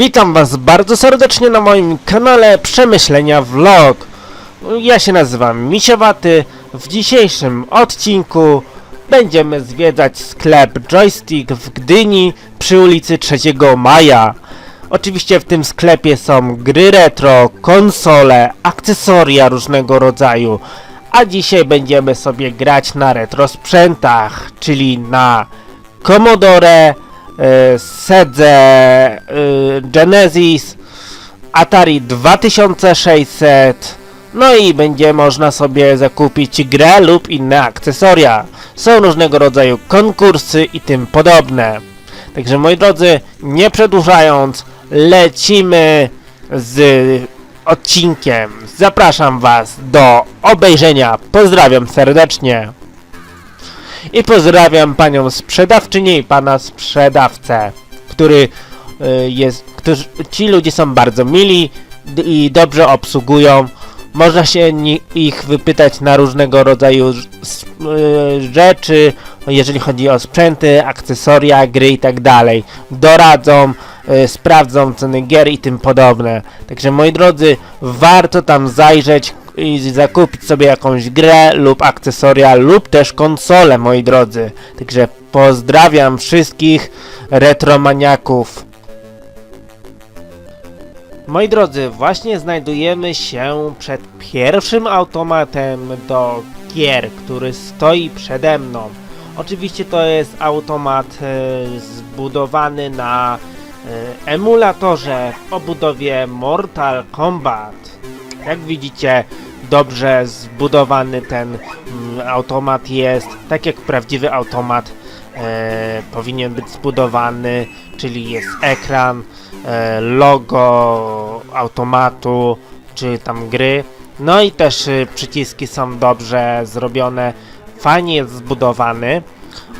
Witam Was bardzo serdecznie na moim kanale Przemyślenia Vlog. Ja się nazywam Misiowaty. W dzisiejszym odcinku będziemy zwiedzać sklep Joystick w Gdyni przy ulicy 3 Maja. Oczywiście w tym sklepie są gry retro, konsole, akcesoria różnego rodzaju. A dzisiaj będziemy sobie grać na retro sprzętach, czyli na Commodore, Sedze, y, Genesis, Atari 2600, no i będzie można sobie zakupić grę lub inne akcesoria. Są różnego rodzaju konkursy i tym podobne. Także moi drodzy, nie przedłużając, lecimy z odcinkiem. Zapraszam Was do obejrzenia. Pozdrawiam serdecznie. I pozdrawiam panią sprzedawczynię i pana sprzedawcę, który y, jest, którzy, ci ludzie są bardzo mili i dobrze obsługują. Można się ich wypytać na różnego rodzaju y, rzeczy, jeżeli chodzi o sprzęty, akcesoria, gry i tak dalej. Doradzą, y, sprawdzą ceny gier i tym podobne. Także moi drodzy, warto tam zajrzeć i zakupić sobie jakąś grę lub akcesoria lub też konsolę, moi drodzy. Także pozdrawiam wszystkich retromaniaków. Moi drodzy, właśnie znajdujemy się przed pierwszym automatem do gier, który stoi przede mną. Oczywiście to jest automat e, zbudowany na e, emulatorze w obudowie Mortal Kombat. Jak widzicie, dobrze zbudowany ten mm, automat jest, tak jak prawdziwy automat e, powinien być zbudowany, czyli jest ekran, e, logo automatu, czy tam gry. No i też y, przyciski są dobrze zrobione, fajnie jest zbudowany.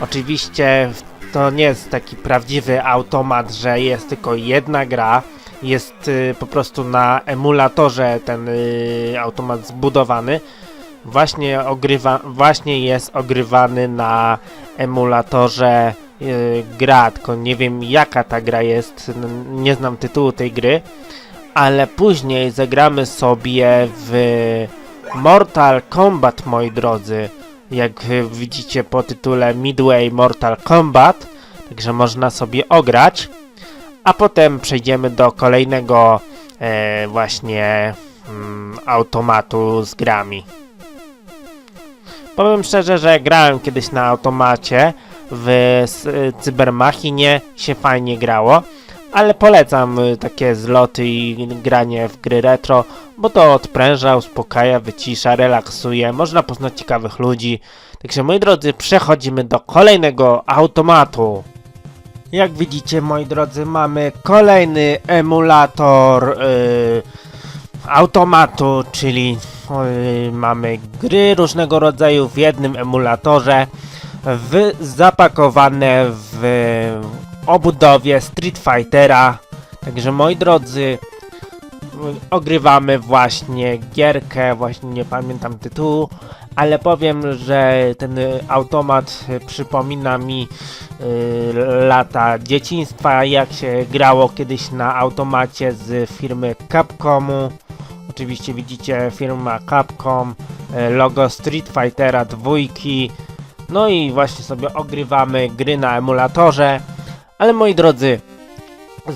Oczywiście to nie jest taki prawdziwy automat, że jest tylko jedna gra. Jest y, po prostu na emulatorze ten y, automat zbudowany. Właśnie, ogrywa, właśnie jest ogrywany na emulatorze y, gra, tylko nie wiem jaka ta gra jest, nie znam tytułu tej gry, ale później zagramy sobie w Mortal Kombat, moi drodzy, jak widzicie po tytule Midway Mortal Kombat, także można sobie ograć, a potem przejdziemy do kolejnego e, właśnie mm, automatu z grami. Powiem szczerze, że grałem kiedyś na automacie w y, Cybermachinie, się fajnie grało, ale polecam y, takie zloty i granie w gry retro, bo to odpręża, uspokaja, wycisza, relaksuje, można poznać ciekawych ludzi. Także moi drodzy, przechodzimy do kolejnego automatu. Jak widzicie, moi drodzy, mamy kolejny emulator y, automatu, czyli y, mamy gry różnego rodzaju w jednym emulatorze, w, zapakowane w obudowie Street Fightera. Także moi drodzy, y, ogrywamy właśnie gierkę, właśnie nie pamiętam tytułu, ale powiem, że ten automat przypomina mi y, lata dzieciństwa, jak się grało kiedyś na automacie z firmy Capcomu. Oczywiście widzicie firma Capcom, y, logo Street Fightera dwójki. No i właśnie sobie ogrywamy gry na emulatorze. Ale moi drodzy,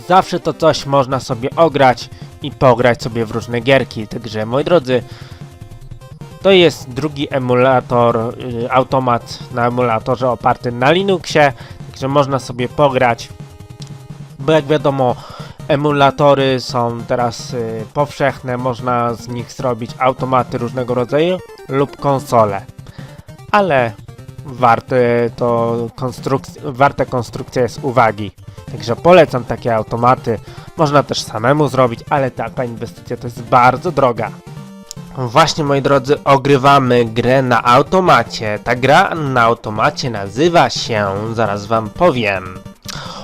zawsze to coś można sobie ograć i pograć sobie w różne gierki. Także moi drodzy, to jest drugi emulator, y, automat na emulatorze oparty na Linuxie, także można sobie pograć. Bo jak wiadomo, emulatory są teraz y, powszechne, można z nich zrobić automaty różnego rodzaju lub konsole. Ale warte to konstrukc- warte konstrukcja jest uwagi. Także polecam takie automaty. Można też samemu zrobić, ale taka inwestycja to jest bardzo droga. Właśnie moi drodzy, ogrywamy grę na automacie. Ta gra na automacie nazywa się, zaraz wam powiem.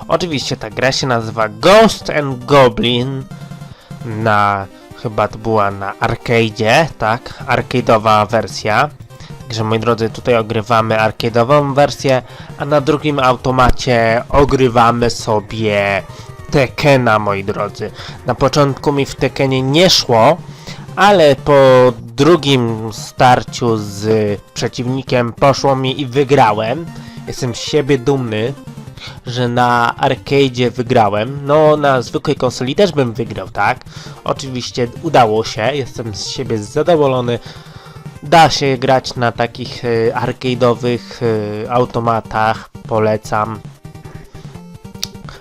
Oczywiście ta gra się nazywa Ghost and Goblin na chyba to była na arcade'zie, tak? Arcade'owa wersja. Także moi drodzy, tutaj ogrywamy arcade'ową wersję, a na drugim automacie ogrywamy sobie Tekena, moi drodzy. Na początku mi w Tekenie nie szło, ale po drugim starciu z przeciwnikiem poszło mi i wygrałem. Jestem z siebie dumny, że na arcade'zie wygrałem. No, na zwykłej konsoli też bym wygrał, tak? Oczywiście udało się, jestem z siebie zadowolony. Da się grać na takich y, arcade'owych y, automatach, polecam.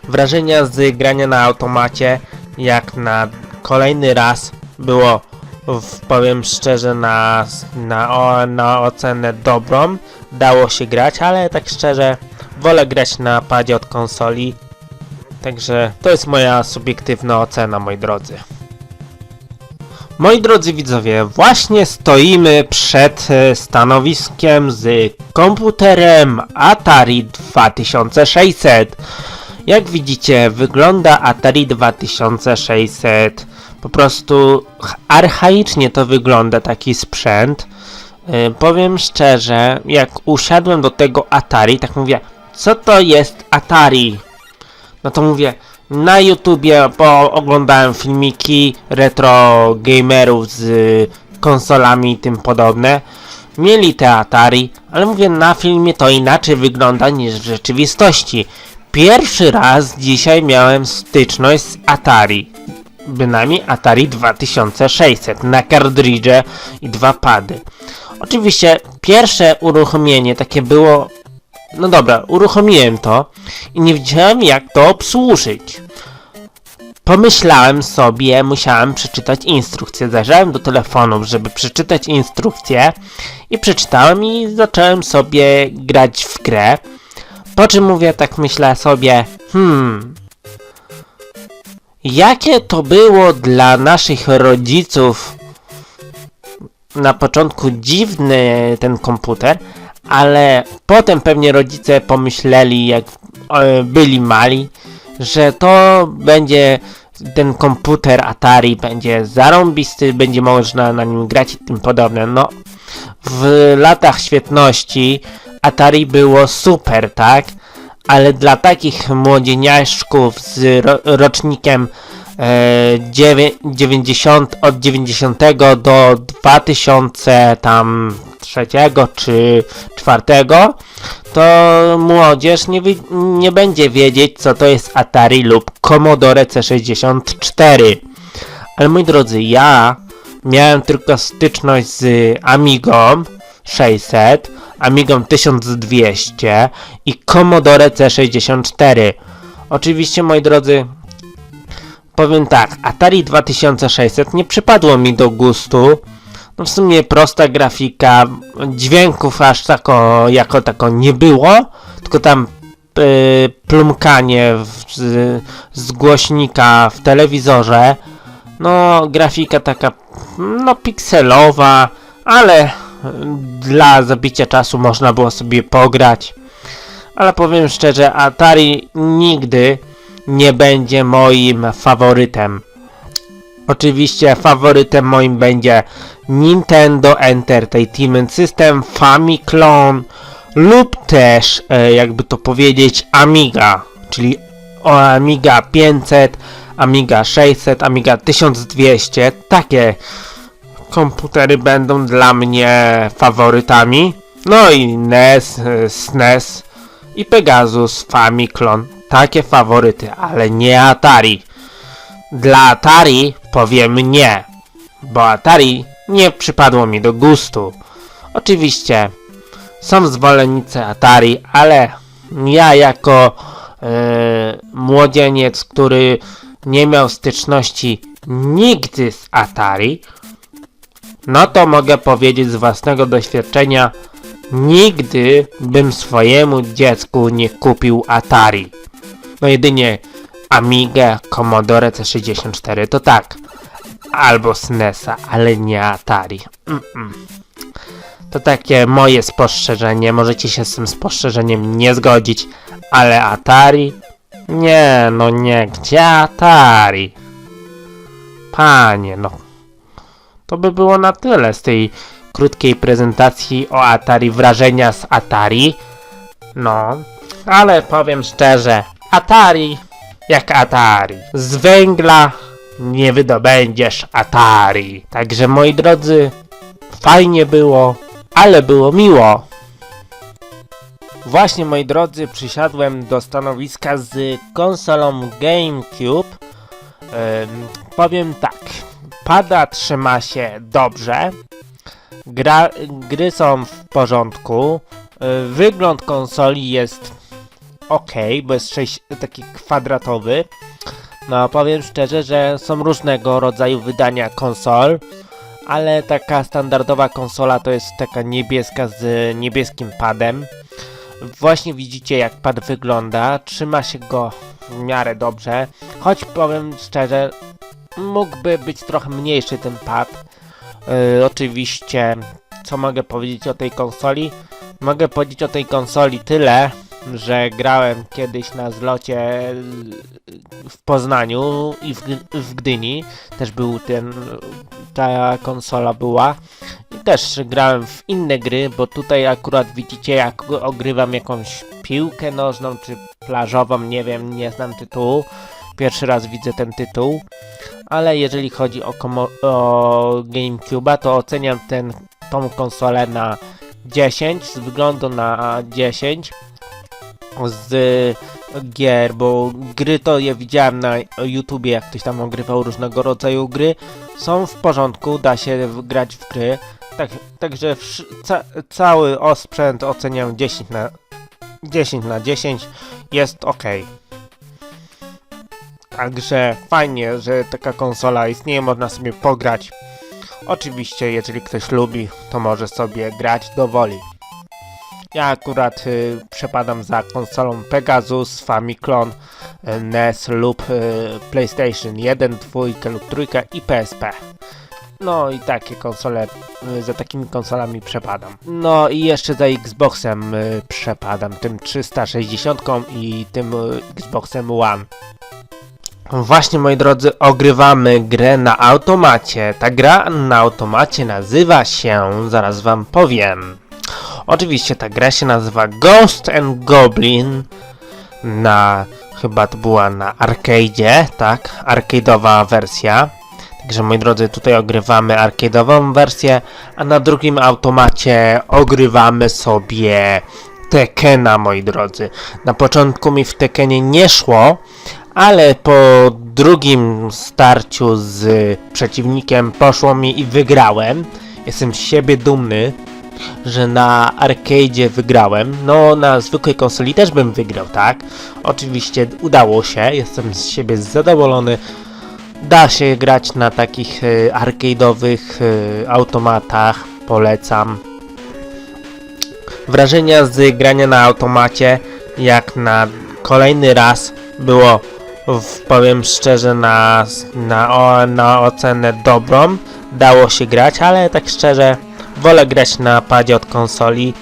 Wrażenia z grania na automacie, jak na kolejny raz, było, powiem szczerze, na, na, o, na ocenę dobrą. Dało się grać, ale tak szczerze, wolę grać na padzie od konsoli. Także to jest moja subiektywna ocena, moi drodzy. Moi drodzy widzowie, właśnie stoimy przed e, stanowiskiem z komputerem Atari 2600. Jak widzicie, wygląda Atari 2600. Po prostu ch- archaicznie to wygląda taki sprzęt. E, powiem szczerze, jak usiadłem do tego Atari, tak mówię, co to jest Atari? No to mówię, na YouTubie oglądałem filmiki retro gamerów z konsolami i tym podobne. Mieli te Atari, ale mówię, na filmie to inaczej wygląda niż w rzeczywistości. Pierwszy raz dzisiaj miałem styczność z Atari. Bynajmniej Atari 2600 na kartridże i dwa pady. Oczywiście pierwsze uruchomienie takie było no dobra, uruchomiłem to i nie wiedziałem jak to obsłużyć. Pomyślałem sobie, musiałem przeczytać instrukcję. Zajrzałem do telefonu, żeby przeczytać instrukcję i przeczytałem i zacząłem sobie grać w grę. Po czym mówię, tak myślę sobie, hmm, jakie to było dla naszych rodziców na początku dziwny ten komputer, ale potem pewnie rodzice pomyśleli, jak e, byli mali, że to będzie ten komputer Atari będzie zarąbisty, będzie można na nim grać i tym podobne. No, w latach świetności Atari było super, tak? Ale dla takich młodzieniaszków z ro rocznikiem e, dziewię- 90 od 90 do 2000 tam trzeciego czy czwartego, to młodzież nie, nie będzie wiedzieć co to jest Atari lub Commodore C64. Ale moi drodzy, ja miałem tylko styczność z Amigą 600, Amigą 1200 i Commodore C64. Oczywiście, moi drodzy, powiem tak, Atari 2600 nie przypadło mi do gustu. No w sumie prosta grafika, dźwięków aż tako, jako tako nie było, tylko tam y, plumkanie w, z, z głośnika w telewizorze. No, grafika taka, no, pikselowa, ale dla zabicia czasu można było sobie pograć. Ale powiem szczerze, Atari nigdy nie będzie moim faworytem. Oczywiście faworytem moim będzie Nintendo Entertainment System, Famicom lub też, e, jakby to powiedzieć, Amiga, czyli Amiga 500, Amiga 600, Amiga 1200. Takie komputery będą dla mnie faworytami. No i NES, SNES i Pegasus, Famicom. Takie faworyty, ale nie Atari. Dla Atari powiem nie, bo Atari nie przypadło mi do gustu. Oczywiście są zwolennicy Atari, ale ja jako e, młodzieniec, który nie miał styczności nigdy z Atari, no to mogę powiedzieć z własnego doświadczenia, nigdy bym swojemu dziecku nie kupił Atari. No jedynie Amigę, Commodore C64 to tak. Albo SNESa, ale nie Atari. Mm-mm. To takie moje spostrzeżenie. Możecie się z tym spostrzeżeniem nie zgodzić, ale Atari? Nie, no nie, gdzie Atari? Panie, no. To by było na tyle z tej krótkiej prezentacji o Atari, wrażenia z Atari. No, ale powiem szczerze, Atari jak Atari. Z węgla nie wydobędziesz Atari. Także moi drodzy, fajnie było, ale było miło. Właśnie moi drodzy, przysiadłem do stanowiska z konsolą GameCube. Ym, powiem tak, pada trzyma się dobrze, Gra, gry są w porządku, y, wygląd konsoli jest ok, bo jest 6, taki kwadratowy. No powiem szczerze, że są różnego rodzaju wydania konsol, ale taka standardowa konsola to jest taka niebieska z niebieskim padem. Właśnie widzicie jak pad wygląda, trzyma się go w miarę dobrze, choć powiem szczerze, mógłby być trochę mniejszy ten pad. Yy, oczywiście, co mogę powiedzieć o tej konsoli? Mogę powiedzieć o tej konsoli tyle, że grałem kiedyś na zlocie yy, w Poznaniu i w, w Gdyni. Też był ten, ta konsola była. I też grałem w inne gry, bo tutaj akurat widzicie jak ogrywam jakąś piłkę nożną czy plażową, nie wiem, nie znam tytułu. Pierwszy raz widzę ten tytuł. Ale jeżeli chodzi o, o GameCube'a, to oceniam ten, tą konsolę na 10, z wyglądu na 10 z gier, bo gry to je widziałem na YouTubie, jak ktoś tam ogrywał różnego rodzaju gry, są w porządku, da się grać w gry, tak, także ca- cały osprzęt oceniam 10 na 10 na 10, jest ok. Także fajnie, że taka konsola istnieje, można sobie pograć. Oczywiście, jeżeli ktoś lubi, to może sobie grać do woli. Ja akurat y, przepadam za konsolą Pegasus, Famiclone, y, NES lub y, PlayStation 1, 2 lub 3 i PSP. No i takie konsole, y, za takimi konsolami przepadam. No i jeszcze za Xboxem y, przepadam, tym 360 i tym y, Xboxem One. Właśnie moi drodzy, ogrywamy grę na automacie. Ta gra na automacie nazywa się, zaraz wam powiem. Oczywiście ta gra się nazywa Ghost and Goblin na, chyba to była na arcade'zie, tak? Arcade'owa wersja. Także moi drodzy, tutaj ogrywamy arcade'ową wersję, a na drugim automacie ogrywamy sobie Tekena, moi drodzy. Na początku mi w Tekenie nie szło, ale po drugim starciu z przeciwnikiem poszło mi i wygrałem. Jestem z siebie dumny, że na arcade'zie wygrałem. No, na zwykłej konsoli też bym wygrał, tak? Oczywiście udało się, jestem z siebie zadowolony. Da się grać na takich y, arcade'owych y, automatach, polecam. Wrażenia z grania na automacie, jak na kolejny raz, było, powiem szczerze, na, na, o, na ocenę dobrą. Dało się grać, ale tak szczerze, wolę grać na padzie od konsoli.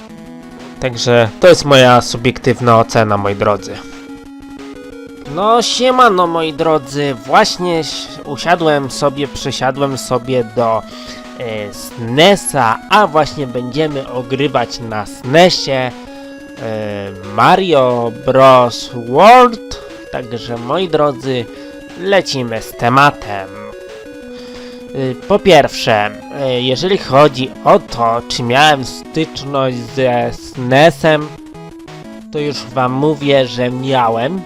Także to jest moja subiektywna ocena, moi drodzy. No siemano moi drodzy, właśnie usiadłem sobie, przesiadłem sobie do e, SNESa, a właśnie będziemy ogrywać na SNESie e, Mario Bros. World. Także moi drodzy, lecimy z tematem. Y, Po pierwsze, y, jeżeli chodzi o to, czy miałem styczność ze SNESem, to już wam mówię, że miałem.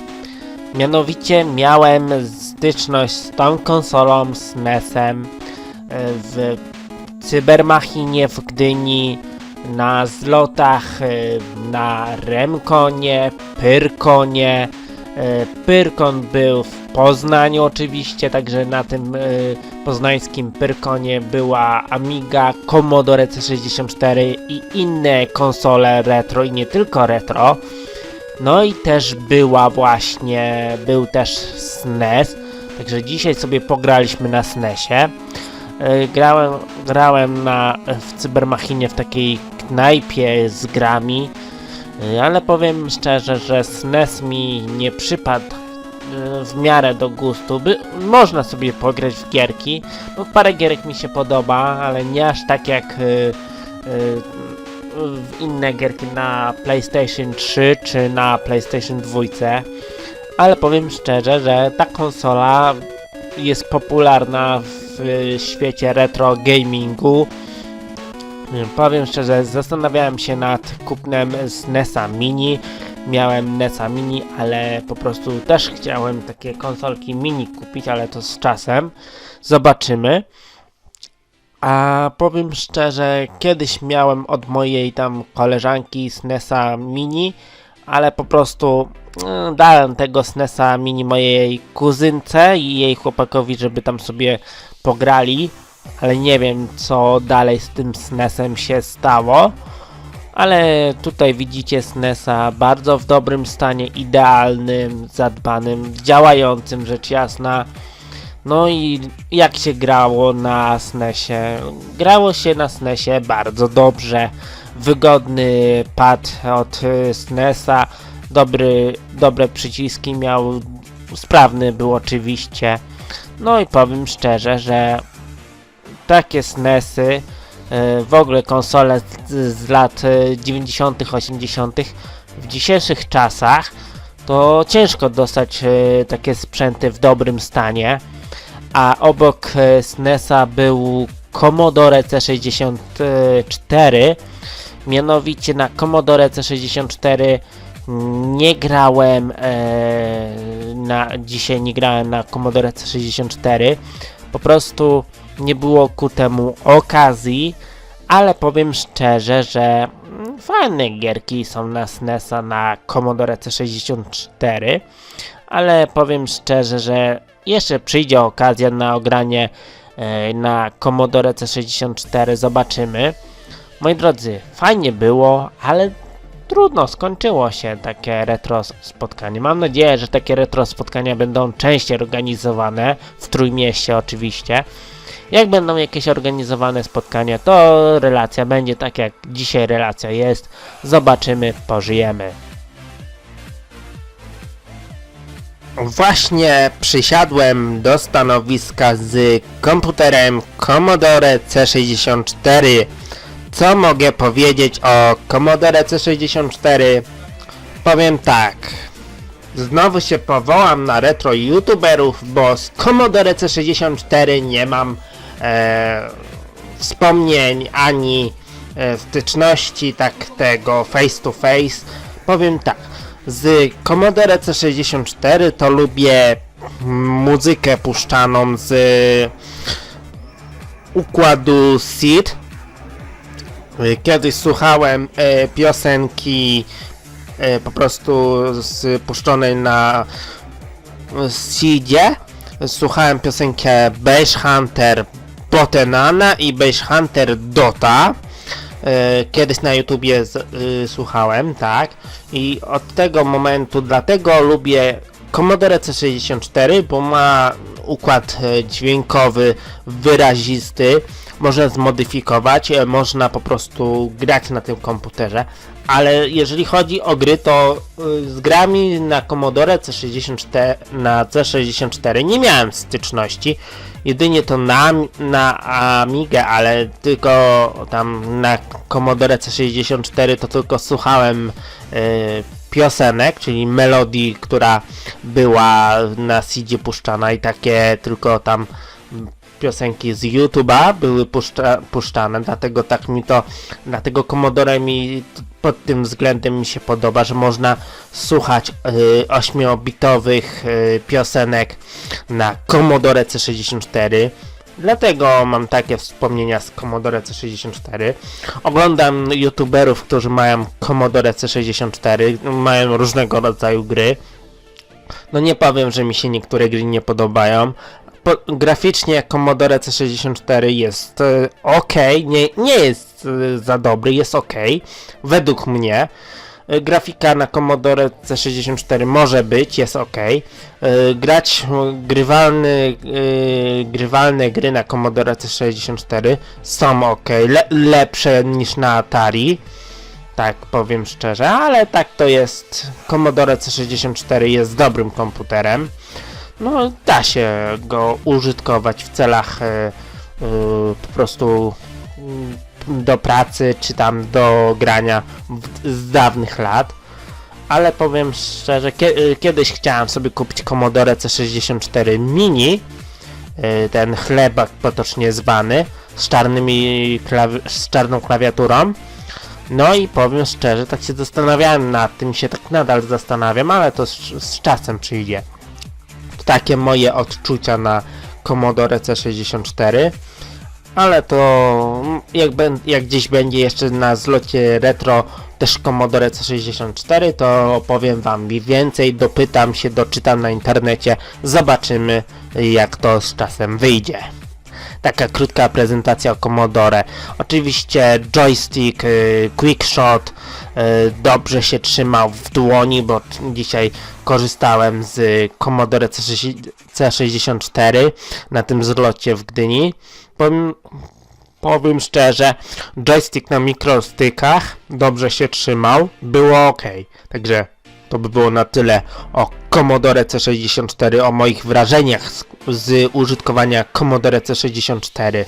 Mianowicie miałem styczność z tą konsolą SNESem y, w Cybermachinie w Gdyni, na zlotach na Remkonie, Pyrkonie. Y, Pyrkon był w Poznaniu oczywiście, także na tym y, poznańskim Pyrkonie była Amiga, Commodore C64 i inne konsole retro i nie tylko retro. No i też była właśnie, był też SNES, także dzisiaj sobie pograliśmy na SNESie. Grałem, grałem na, w Cybermachinie w takiej knajpie z grami, ale powiem szczerze, że SNES mi nie przypadł y, w miarę do gustu. By, można sobie pograć w gierki. No, parę gierek mi się podoba, ale nie aż tak jak w inne gierki na PlayStation 3 czy na PlayStation 2. ale powiem szczerze, że ta konsola jest popularna w świecie retro gamingu. Powiem szczerze, zastanawiałem się nad kupnem SNESa Mini. Miałem NESa Mini, ale po prostu też chciałem takie konsolki mini kupić, ale to z czasem. Zobaczymy. A powiem szczerze, kiedyś miałem od mojej tam koleżanki SNESa Mini, ale po prostu e, dałem tego SNESa Mini mojej kuzynce i jej chłopakowi, żeby tam sobie pograli, ale nie wiem co dalej z tym SNESem się stało. Ale tutaj widzicie SNESa bardzo w dobrym stanie, idealnym, zadbanym, działającym rzecz jasna. No i jak się grało na SNESie? Grało się na SNESie bardzo dobrze. Wygodny pad od y, SNESa, dobry, dobre przyciski miał, sprawny był oczywiście. No i powiem szczerze, że takie SNESy, y, w ogóle konsole z, lat y, 90., 80., w dzisiejszych czasach to ciężko dostać y, takie sprzęty w dobrym stanie a obok e, SNESa był Commodore C64. Mianowicie na Commodore C64 nie grałem e, na dzisiaj nie grałem na Commodore C64. Po prostu nie było ku temu okazji, ale powiem szczerze, że mm, fajne gierki są na SNESa na Commodore C64, ale powiem szczerze, że jeszcze przyjdzie okazja na ogranie e, na Commodore C64, zobaczymy. Moi drodzy, fajnie było, ale trudno, skończyło się takie retro spotkanie. Mam nadzieję, że takie retro spotkania będą częściej organizowane, w Trójmieście oczywiście. Jak będą jakieś organizowane spotkania, to relacja będzie tak jak dzisiaj relacja jest. Zobaczymy, pożyjemy. Właśnie przysiadłem do stanowiska z komputerem Commodore C64. Co mogę powiedzieć o Commodore C64? Powiem tak. Znowu się powołam na retro youtuberów, bo z Commodore C64 nie mam e, wspomnień ani e, styczności tak tego face to face. Powiem tak. Z Commodore C64 to lubię muzykę puszczaną z układu SID. Kiedyś słuchałem e, piosenki po prostu z, puszczonej na SIDzie. Słuchałem piosenkę Beige Hunter Botenana i Beige Hunter Dota. E, kiedyś na YouTubie z, y, słuchałem, tak. I od tego momentu, dlatego lubię Commodore C64, bo ma układ e, dźwiękowy wyrazisty, można zmodyfikować, e, można po prostu grać na tym komputerze, ale jeżeli chodzi o gry, to y, z grami na Commodore C64, na C64 nie miałem styczności, jedynie to na, na Amigę, ale tylko tam na Commodore C64 to tylko słuchałem y, piosenek, czyli melodii, która była na CD puszczana i takie tylko tam piosenki z YouTube'a były puszcza, puszczane, dlatego tak mi to, dlatego Commodore mi pod tym względem mi się podoba, że można słuchać y, 8-bitowych y, piosenek na Commodore C64. Dlatego mam takie wspomnienia z Commodore C64. Oglądam youtuberów, którzy mają Commodore C64, mają różnego rodzaju gry. No nie powiem, że mi się niektóre gry nie podobają. Po, graficznie Commodore C64 jest e, ok, nie, nie jest e, za dobry, jest ok, według mnie. E, grafika na Commodore C64 może być, jest ok. E, grać grywalny, e, grywalne gry na Commodore C64 są ok, le, lepsze niż na Atari. Tak powiem szczerze, ale tak to jest. Commodore C64 jest dobrym komputerem. No, da się go użytkować w celach po prostu mm, do pracy, czy tam do grania z dawnych lat. ale powiem szczerze, y, kiedyś chciałem sobie kupić Commodore C64 Mini, y, ten chlebak potocznie zwany, z, czarnymi z czarną klawiaturą. No i powiem szczerze, tak się zastanawiałem nad tym, się tak nadal zastanawiam, ale to z, z czasem przyjdzie. Takie moje odczucia na Commodore C64. Ale to mm, jak, jak gdzieś będzie jeszcze na zlocie retro też Commodore C64, to opowiem wam więcej, dopytam się, doczytam na internecie, zobaczymy jak to z czasem wyjdzie. Taka krótka prezentacja o Commodore. Oczywiście joystick, y, quickshot y, dobrze się trzymał w dłoni, bo dzisiaj korzystałem z Commodore C6 C64 na tym zlocie w Gdyni. Powiem, powiem szczerze, joystick na mikrostykach dobrze się trzymał, było ok. Także to by było na tyle o Commodore C64, o moich wrażeniach z, z użytkowania Commodore C64.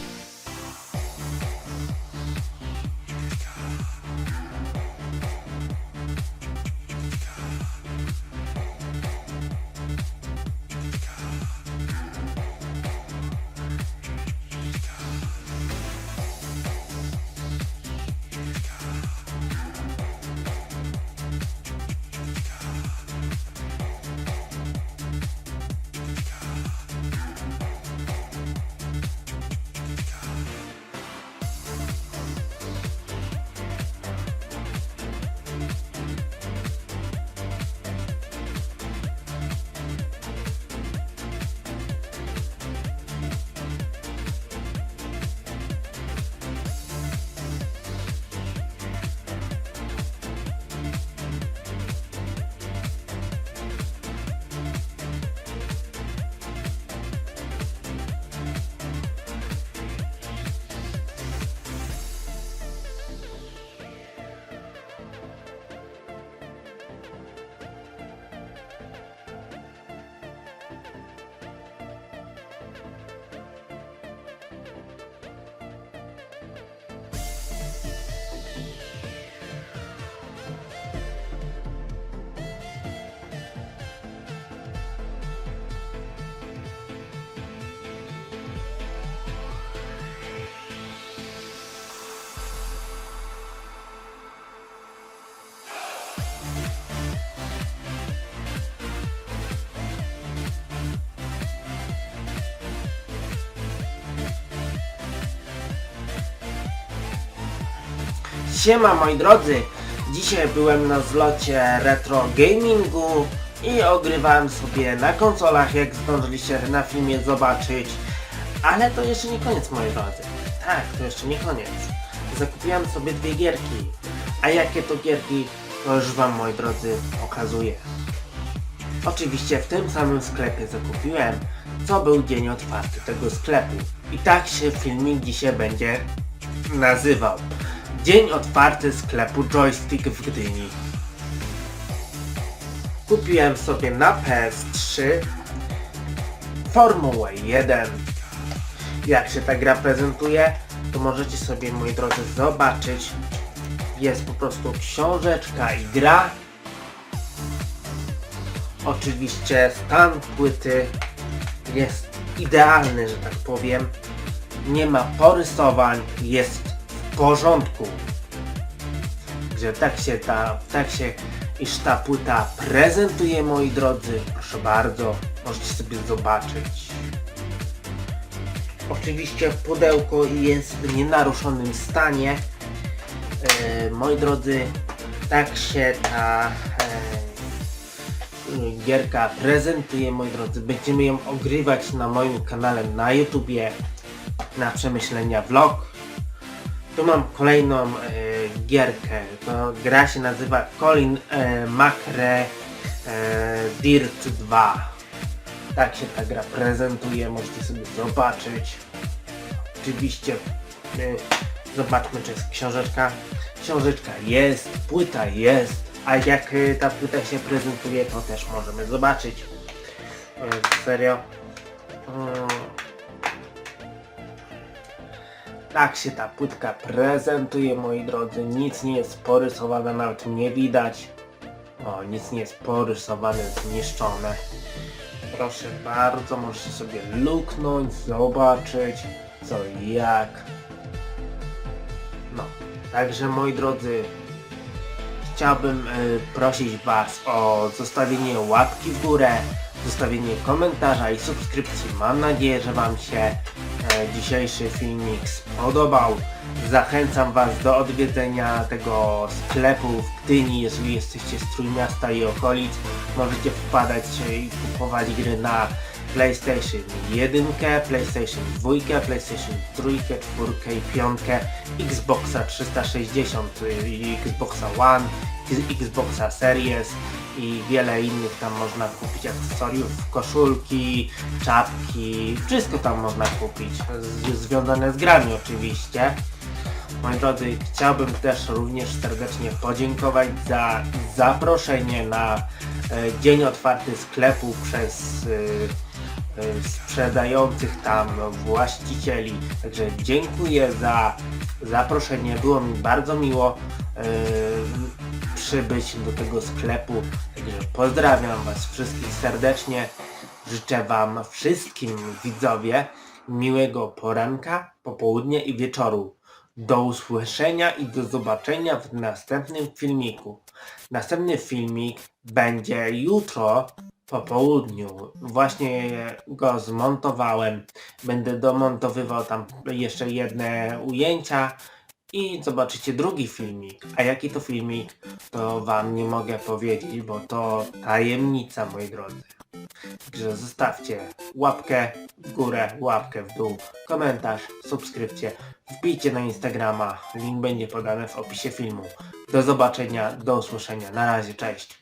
Siema moi drodzy, dzisiaj byłem na zlocie retro gamingu i ogrywałem sobie na konsolach, jak zdążyliście na filmie zobaczyć. Ale to jeszcze nie koniec moi drodzy. Tak, to jeszcze nie koniec. Zakupiłem sobie dwie gierki. A jakie to gierki, to już wam moi drodzy okazuję. Oczywiście w tym samym sklepie zakupiłem, co był dzień otwarty tego sklepu. I tak się filmik dzisiaj będzie nazywał. Dzień otwarty sklepu Joystick w Gdyni. Kupiłem sobie na PS3 Formułę 1. Jak się ta gra prezentuje, to możecie sobie, moi drodzy, zobaczyć. Jest po prostu książeczka i gra. Oczywiście stan płyty jest idealny, że tak powiem. Nie ma porysowań, jest porządku. Że tak się ta, tak się iż ta płyta prezentuje moi drodzy. Proszę bardzo, możecie sobie zobaczyć. Oczywiście pudełko jest w nienaruszonym stanie. E, moi drodzy, tak się ta e, gierka prezentuje, moi drodzy. Będziemy ją ogrywać na moim kanale na YouTubie na Przemyślenia Vlog. Tu mam kolejną e, gierkę. To gra się nazywa Colin e, Macre e, Dirt 2. Tak się ta gra prezentuje, możecie sobie zobaczyć. Oczywiście e, zobaczmy czy jest książeczka. Książeczka jest, płyta jest, a jak e, ta płyta się prezentuje to też możemy zobaczyć. E, serio. Mm. Tak się ta płytka prezentuje, moi drodzy. Nic nie jest porysowane, nawet nie widać. O, nic nie jest porysowane, zniszczone. Proszę bardzo, możecie sobie luknąć, zobaczyć co i jak. No, także moi drodzy, chciałbym y, prosić Was o zostawienie łapki w górę, zostawienie komentarza i subskrypcji. Mam nadzieję, że Wam się e, dzisiejszy filmik spodobał. Zachęcam Was do odwiedzenia tego sklepu w Gdyni, jeżeli jesteście z Trójmiasta i okolic. Możecie wpadać e, i kupować gry na PlayStation 1, PlayStation 2, PlayStation 3, 4 i 5, Xboxa 360, y, Xboxa One, Xboxa Series i wiele innych tam można kupić akcesoriów, koszulki, czapki, wszystko tam można kupić, związane z grami oczywiście. Moi drodzy, chciałbym też również serdecznie podziękować za zaproszenie na e, dzień otwarty sklepu przez e, sprzedających tam właścicieli. Także dziękuję za zaproszenie. Było mi bardzo miło e, przybyć do tego sklepu. Także pozdrawiam Was wszystkich serdecznie. Życzę Wam wszystkim widzowie miłego poranka, popołudnia i wieczoru. Do usłyszenia i do zobaczenia w następnym filmiku. Następny filmik będzie jutro po południu. Właśnie go zmontowałem. Będę domontowywał tam jeszcze jedne ujęcia i zobaczycie drugi filmik. A jaki to filmik, to wam nie mogę powiedzieć, bo to tajemnica, moi drodzy. Także zostawcie łapkę w górę, łapkę w dół, komentarz, subskrypcję, wbijcie na Instagrama, link będzie podany w opisie filmu. Do zobaczenia, do usłyszenia, na razie, cześć.